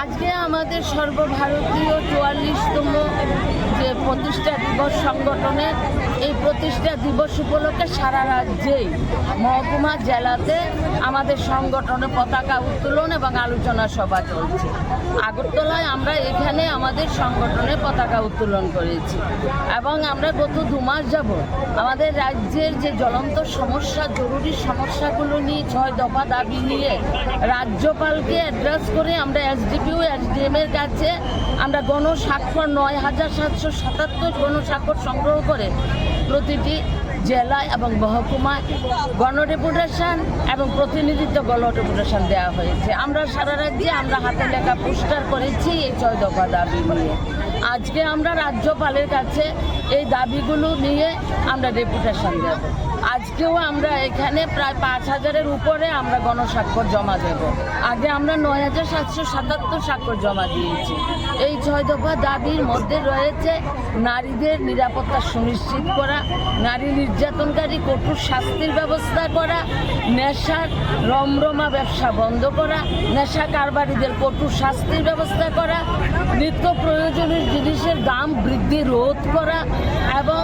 আজকে আমাদের সর্বভারতীয় চুয়াল্লিশতম যে প্রতিষ্ঠা দিবস সংগঠনের এই প্রতিষ্ঠা দিবস উপলক্ষে সারা রাজ্যেই মহকুমা, জেলাতে আমাদের সংগঠনের পতাকা উত্তোলন এবং আলোচনা সভা চলছে। আগরতলায় আমরা এখানে আমাদের সংগঠনের পতাকা উত্তোলন করেছি এবং আমরা গত দু মাস যাব আমাদের রাজ্যের যে জ্বলন্ত সমস্যা, জরুরি সমস্যাগুলো নিয়ে ছয় দফা দাবি নিয়ে রাজ্যপালকে অ্যাড্রেস করে আমরা এসডিপিও, এসডিএম এর কাছে আমরা গণস্বাক্ষর নয় হাজার সাতশো সাতাত্তর গণস্বাক্ষর সংগ্রহ করে প্রতিটি জেলায় এবং মহকুমায় গণ ডেপুটেশন এবং প্রতিনিধিত্ব গণ ডেপুটেশন দেওয়া হয়েছে। আমরা সারা রাজ্যে আমরা হাতে লেখা পোস্টার করেছি এই ছয় দফা দাবি নিয়ে। আজকে আমরা রাজ্যপালের কাছে এই দাবিগুলো নিয়ে আমরা ডেপুটেশন দেব। আজকেও আমরা এখানে প্রায় পাঁচ হাজারের উপরে আমরা গণস্বাক্ষর জমা দেব। আগে আমরা নয় হাজার সাতশো সাতাত্তর স্বাক্ষর জমা দিয়েছি। এই ছয় দফা দাবির মধ্যে রয়েছে নারীদের নিরাপত্তা সুনিশ্চিত করা, নারী নির্যাতনকারী কঠোর শাস্তির ব্যবস্থা করা, নেশার রমরমা ব্যবসা বন্ধ করা, নেশা কারবারিদের কঠোর শাস্তির ব্যবস্থা করা, নিত্য প্রয়োজনীয় জিনিসের দাম বৃদ্ধি রোধ করা এবং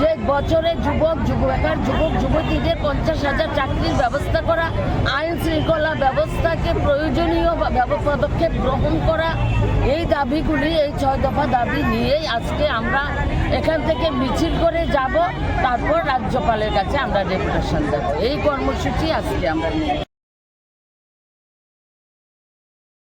যে বছরে যুবক যুবকার যুবক, যুবতীদের পঞ্চাশ হাজার চাকরির ব্যবস্থা করা, আইন শৃঙ্খলা ব্যবস্থাকে প্রয়োজনীয় পদক্ষেপ গ্রহণ করা, এই দাবিগুলি, এই ছয় দফা দাবি নিয়েই আজকে আমরা এখান থেকে মিছিল করে যাব, তারপর রাজ্যপালের কাছে আমরা ডেপুটেশন দেবো। এই কর্মসূচি আজকে আমরা নিই